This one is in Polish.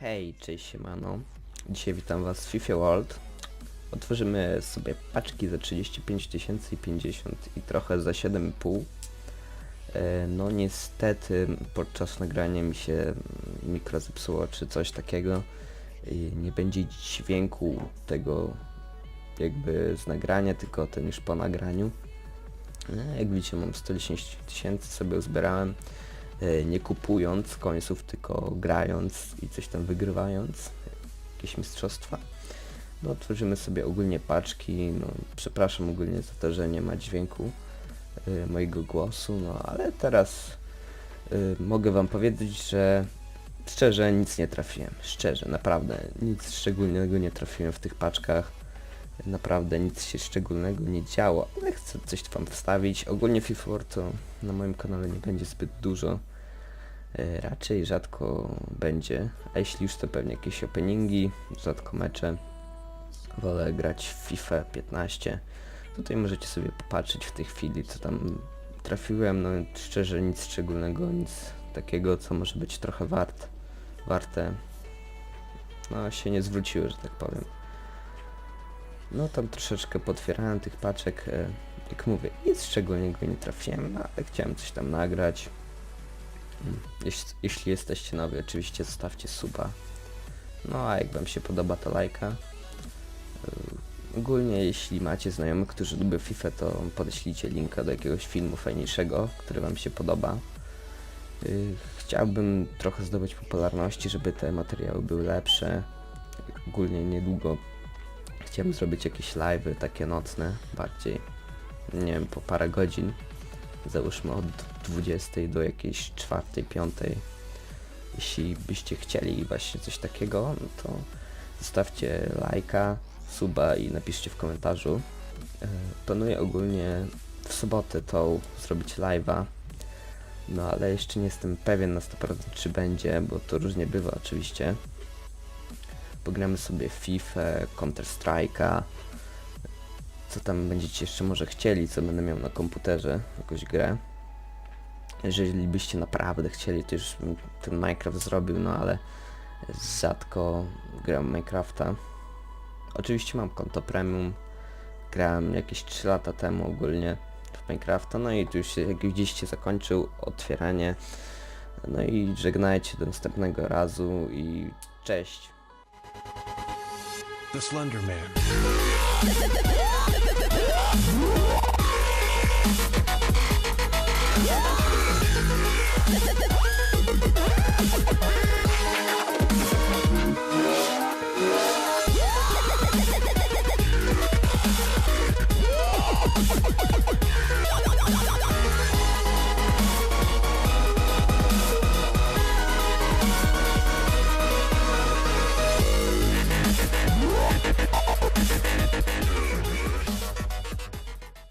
Hej, cześć siemano. Dzisiaj witam was w FIFA World. Otworzymy sobie paczki za 35 tysięcy i 50 i trochę za 7,5. E, No niestety podczas nagrania mi się mikro zepsuło czy coś takiego. Nie będzie dźwięku tego jakby z nagrania, tylko ten już po nagraniu. E, Jak widzicie mam 110 tysięcy sobie uzbierałem nie kupując końców, tylko grając i coś tam wygrywając, jakieś mistrzostwa. No otworzymy sobie ogólnie paczki, no przepraszam ogólnie za to, że nie ma dźwięku e, mojego głosu, no ale teraz e, mogę wam powiedzieć, że szczerze nic nie trafiłem, szczerze, naprawdę nic szczególnego nie trafiłem w tych paczkach. Naprawdę nic się szczególnego nie działo, ale chcę coś wam wstawić. Ogólnie FIFA to na moim kanale nie będzie zbyt dużo. E, Raczej rzadko będzie, a jeśli już to pewnie jakieś openingi, rzadko mecze. Wolę grać w FIFA 15. Tutaj możecie sobie popatrzeć w tej chwili, co tam trafiłem. No szczerze nic szczególnego, nic takiego, co może być trochę wart, warte. No się nie zwróciły, że tak powiem. No tam troszeczkę potwierałem tych paczek. e, Jak mówię, nic szczególnego nie trafiłem, no, ale chciałem coś tam nagrać. Jeśli, jeśli jesteście nowi, oczywiście zostawcie suba. No a jak wam się podoba, to lajka. Yy, Ogólnie jeśli macie znajomych, którzy lubią FIFA, to podeślijcie linka do jakiegoś filmu fajniejszego, który wam się podoba. Yy, Chciałbym trochę zdobyć popularności, żeby te materiały były lepsze. Ogólnie niedługo chciałbym zrobić jakieś live'y takie nocne, bardziej, nie wiem, po parę godzin. Załóżmy od 20 do jakiejś 4, 5. Jeśli byście chcieli właśnie coś takiego, no to zostawcie lajka, suba i napiszcie w komentarzu. E, Planuję ogólnie w sobotę tą zrobić live'a, no ale jeszcze nie jestem pewien na 100% czy będzie, bo to różnie bywa oczywiście. Pogramy sobie FIFA, Counter Strike'a, co tam będziecie jeszcze może chcieli, co będę miał na komputerze, jakąś grę. Jeżeli byście naprawdę chcieli, to już ten Minecraft zrobił, no ale rzadko gram Minecrafta. Oczywiście mam konto premium, grałem jakieś 3 lata temu ogólnie w Minecrafta, no i tu już się, jak widzieliście zakończył otwieranie. No i żegnajcie do następnego razu i cześć. The Slender Man. Whoa!